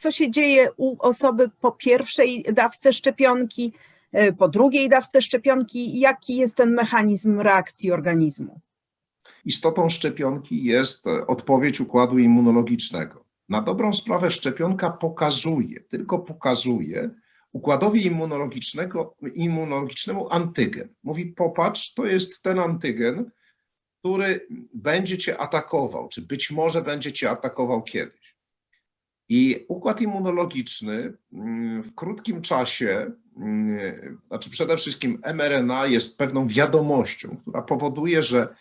co się dzieje u osoby po pierwszej dawce szczepionki, e, po drugiej dawce szczepionki, jaki jest ten mechanizm reakcji organizmu? Istotą szczepionki jest e, odpowiedź układu immunologicznego. Na dobrą sprawę szczepionka pokazuje, tylko pokazuje układowi immunologicznego, immunologicznemu antygen. Mówi, popatrz, to jest ten antygen, który będzie cię atakował, czy być może będzie cię atakował kiedyś. I układ immunologiczny mm, w krótkim czasie, mm, znaczy przede wszystkim mRNA jest pewną wiadomością, która powoduje, że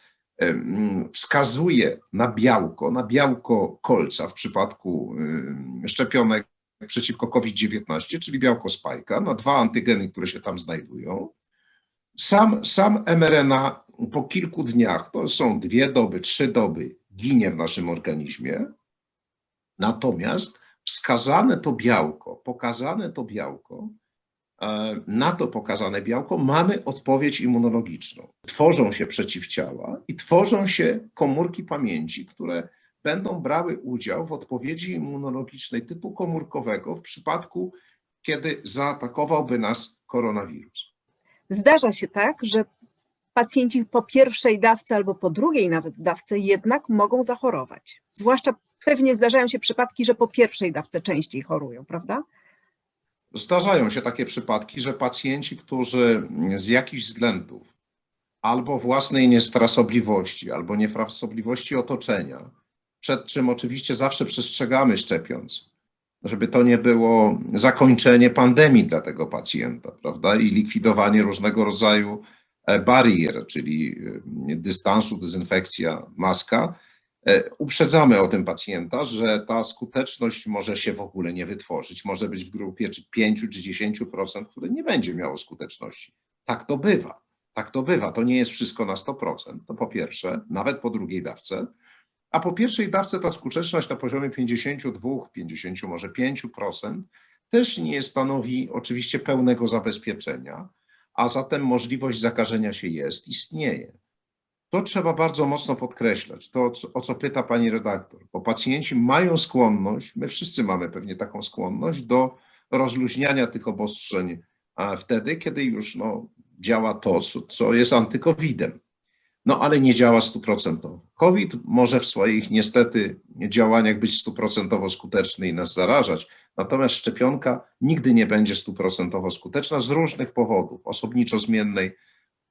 wskazuje na białko, na białko kolca w przypadku szczepionek przeciwko COVID-19, czyli białko spajka, na dwa antygeny, które się tam znajdują. Sam, sam mRNA po kilku dniach, to są dwie doby, trzy doby, ginie w naszym organizmie. Natomiast wskazane to białko, pokazane to białko, e, na to pokazane białko mamy odpowiedź immunologiczną. Tworzą się przeciwciała i tworzą się komórki pamięci, które będą brały udział w odpowiedzi immunologicznej typu komórkowego w przypadku, kiedy zaatakowałby nas koronawirus. Zdarza się tak, że pacjenci po pierwszej dawce albo po drugiej nawet dawce jednak mogą zachorować. Zwłaszcza pewnie zdarzają się przypadki, że po pierwszej dawce częściej chorują, prawda? Zdarzają się takie przypadki, że pacjenci, którzy z jakichś względów albo własnej niefrasobliwości, albo niefrasobliwości otoczenia, przed czym oczywiście zawsze przestrzegamy szczepiąc, żeby to nie było zakończenie pandemii dla tego pacjenta, prawda? I likwidowanie różnego rodzaju barier, czyli e, dystansu, dezynfekcja, maska. E, Uprzedzamy o tym pacjenta, że ta skuteczność może się w ogóle nie wytworzyć, może być w grupie czy 5 czy 10%, które nie będzie miało skuteczności. Tak to bywa. Tak to bywa. To nie jest wszystko na 100%. To po pierwsze, nawet po drugiej dawce. A po pierwszej dawce ta skuteczność na poziomie 52, 50, może 5% też nie stanowi oczywiście pełnego zabezpieczenia, a zatem możliwość zakażenia się jest, istnieje. To trzeba bardzo mocno podkreślać, to o co pyta pani redaktor, bo pacjenci mają skłonność, my wszyscy mamy pewnie taką skłonność do rozluźniania tych obostrzeń a wtedy, kiedy już no, działa to, co jest antykowidem no ale nie działa stuprocentowo. COVID może w swoich niestety działaniach być stuprocentowo skuteczny i nas zarażać, natomiast szczepionka nigdy nie będzie stuprocentowo skuteczna z różnych powodów, osobniczo zmiennej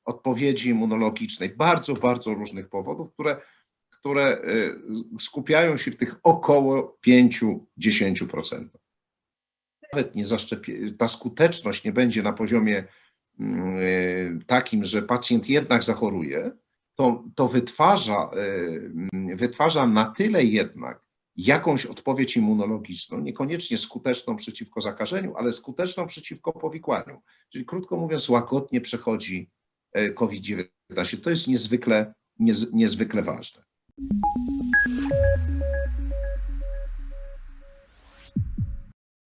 odpowiedzi immunologicznej, bardzo, bardzo różnych powodów, które, które y, skupiają się w tych około 5-10%. Nawet nie ta skuteczność nie będzie na poziomie mm, takim, że pacjent jednak zachoruje, to, to wytwarza, y, wytwarza na tyle jednak jakąś odpowiedź immunologiczną, niekoniecznie skuteczną przeciwko zakażeniu, ale skuteczną przeciwko powikłaniu. Czyli krótko mówiąc, łagodnie przechodzi COVID-19. To jest niezwykle, niez, niezwykle ważne.